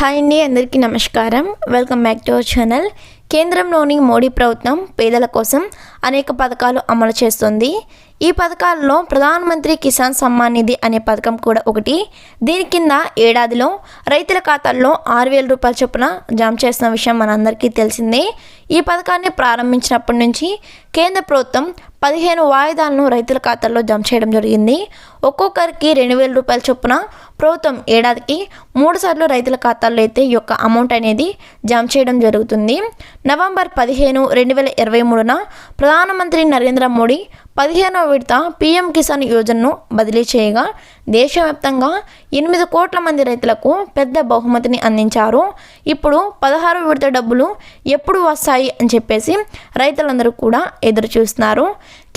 Hi అండి అందరికీ నమస్కారం. Welcome back to our channel. కేంద్రంలోని మోడీ ప్రభుత్వం పేదల కోసం అనేక పథకాలు అమలు చేస్తుంది. ఈ పథకాలలో ప్రధానమంత్రి కిసాన్ సమ్మాన్ నిధి అనే పథకం కూడా ఒకటి. దీని కింద ఏడాదిలో రైతుల ఖాతాల్లో ఆరు వేల రూపాయల చొప్పున జమ చేసిన విషయం మనందరికీ తెలిసిందే. ఈ పథకాన్ని ప్రారంభించినప్పటి నుంచి కేంద్ర ప్రభుత్వం పదిహేను వాయిదాలను రైతుల ఖాతాల్లో జమ చేయడం జరిగింది. ఒక్కొక్కరికి రెండు వేల రూపాయల చొప్పున ప్రభుత్వం ఏడాదికి మూడు సార్లు రైతుల ఖాతాల్లో అయితే ఈ యొక్క అమౌంట్ అనేది జమ చేయడం జరుగుతుంది. నవంబర్ పదిహేను రెండు వేల ఇరవై మూడున ప్రధానమంత్రి నరేంద్ర మోడీ పదిహేనవ విడత పీఎం కిసాన్ యోజనను బదిలీ చేయగా దేశవ్యాప్తంగా ఎనిమిది కోట్ల మంది రైతులకు పెద్ద బహుమతిని అందించారు. ఇప్పుడు పదహారు విడత డబ్బులు ఎప్పుడు వస్తాయి అని చెప్పేసి రైతులందరూ కూడా ఎదురు చూస్తున్నారు.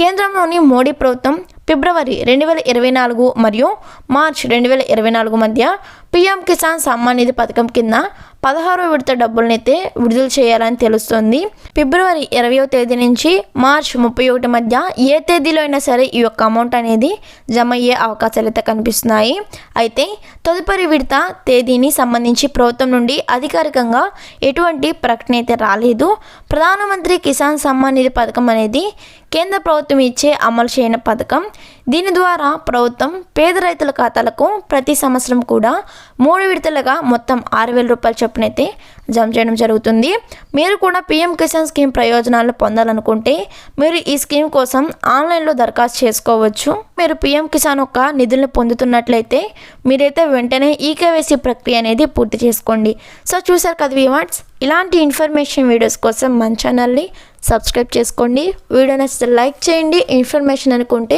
కేంద్రంలోని మోడీ ప్రభుత్వం ఫిబ్రవరి రెండు వేల ఇరవై నాలుగు మరియు మార్చ్ రెండు వేల ఇరవై నాలుగు మధ్య పీఎం కిసాన్ సమ్మాన్ నిధి పథకం కింద పదహారో విడత డబ్బులనైతే విడుదల చేయాలని తెలుస్తుంది. ఫిబ్రవరి ఇరవయో తేదీ నుంచి మార్చ్ ముప్పై ఒకటి మధ్య ఏ తేదీలో అయినా సరే ఈ యొక్క అమౌంట్ అనేది జమ అయ్యే అవకాశాలు అయితే కనిపిస్తున్నాయి. అయితే తదుపరి విడత తేదీని సంబంధించి ప్రభుత్వం నుండి అధికారికంగా ఎటువంటి ప్రకటన అయితే రాలేదు. ప్రధానమంత్రి కిసాన్ సమ్మాన్ నిధి పథకం అనేది కేంద్ర ప్రభుత్వం ఇచ్చే అమలు చేయని పథకం. దీని ద్వారా ప్రభుత్వం పేద రైతుల ఖాతాలకు ప్రతి సంవత్సరం కూడా మూడు విడతలుగా మొత్తం ఆరు వేల రూపాయల చొప్పునైతే జమ చేయడం జరుగుతుంది. మీరు కూడా పీఎం కిసాన్ స్కీమ్ ప్రయోజనాలు పొందాలనుకుంటే మీరు ఈ స్కీమ్ కోసం ఆన్లైన్లో దరఖాస్తు చేసుకోవచ్చు. మీరు పీఎం కిసాన్ యొక్క నిధులను పొందుతున్నట్లయితే మీరైతే వెంటనే ఈకేవైసీ ప్రక్రియ అనేది పూర్తి చేసుకోండి. సో చూసారు కదా వివాట్స్ ఇలాంటి ఇన్ఫర్మేషన్ వీడియోస్ కోసం మన ఛానల్ని సబ్స్క్రైబ్ చేసుకోండి. వీడియో నచ్చితే లైక్ చేయండి. ఇన్ఫర్మేషన్ అనుకుంటే